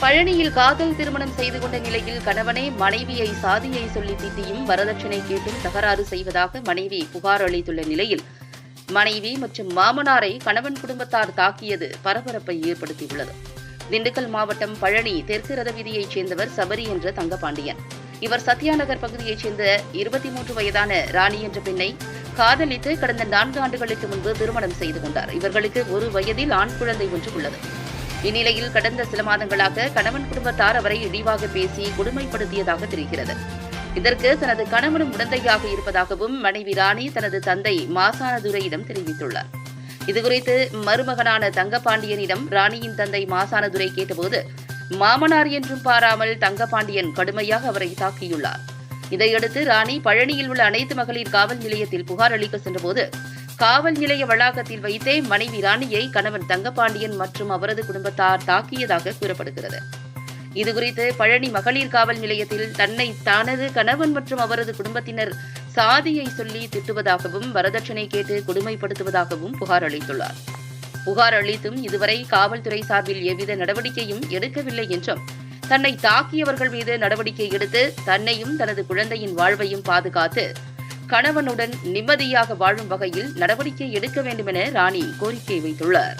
பழனியில் காதல் திருமணம் செய்து கொண்ட நிலையில் கணவனே மனைவியை சாதியை சொல்லி திட்டியும் வரதட்சணை கேட்டும் தகராறு செய்வதாக மனைவி புகார் அளித்துள்ள நிலையில் மனைவி மற்றும் மாமனாரை கணவன் குடும்பத்தார் தாக்கியது பரபரப்பை ஏற்படுத்தியுள்ளது. திண்டுக்கல் மாவட்டம் பழனி தெற்கு ரத வீதியைச் சேர்ந்தவர் சபரி என்ற தங்கபாண்டியன் இவர் சத்யாநகர் பகுதியைச் சேர்ந்த இருபத்தி மூன்று வயதான ராணி என்ற பெண்ணை காதலித்து கடந்த நான்கு ஆண்டுகளுக்கு முன்பு திருமணம் செய்து கொண்டார். இவர்களுக்கு ஒரு வயதில் ஆண் குழந்தை ஒன்று உள்ளது. இந்நிலையில் கடந்த சில மாதங்களாக கணவன் குடும்பத்தார் அவரை இழிவாக பேசி கொடுமைப்படுத்தியதாக தெரிகிறது. இதற்கு தனது கணவனும் உடந்தையாக இருப்பதாகவும் மனைவி ராணி தனது தந்தை மாசானதுரையிடம் தெரிவித்துள்ளார். இதுகுறித்து மருமகனான தங்கபாண்டியனிடம் ராணியின் தந்தை மாசானதுரை கேட்டபோது மாமனார் என்றும் பாராமல் தங்கபாண்டியன் கடுமையாக அவரை தாக்கியுள்ளார். இதையடுத்து ராணி பழனியில் உள்ள அனைத்து மகளிர் காவல் நிலையத்தில் புகார் அளிக்க சென்றபோது காவல் நிலைய வளாகத்தில் வைத்தே மனைவி ராணியை கணவன் தங்கபாண்டியன் மற்றும் அவரது குடும்பத்தார் தாக்கியதாக கூறப்படுகிறது. இதுகுறித்து பழனி மகளிர் காவல் நிலையத்தில் தன்னை தனது கணவன் மற்றும் அவரது குடும்பத்தினர் சாதியை சொல்லி திட்டுவதாகவும் வரதட்சணை கேட்டு கொடுமைப்படுத்துவதாகவும் புகார் அளித்துள்ளார். புகார் அளித்தும் இதுவரை காவல்துறை சார்பில் எவ்வித நடவடிக்கையும் எடுக்கவில்லை என்றும் தன்னை தாக்கியவர்கள் மீது நடவடிக்கை எடுத்து தன்னையும் தனது குழந்தையின் வாழ்வையும் பாதுகாத்து கணவனுடன் நிம்மதியாக வாழும் வகையில் நடவடிக்கை எடுக்க வேண்டுமென ராணி கோரிக்கை வைத்துள்ளார்.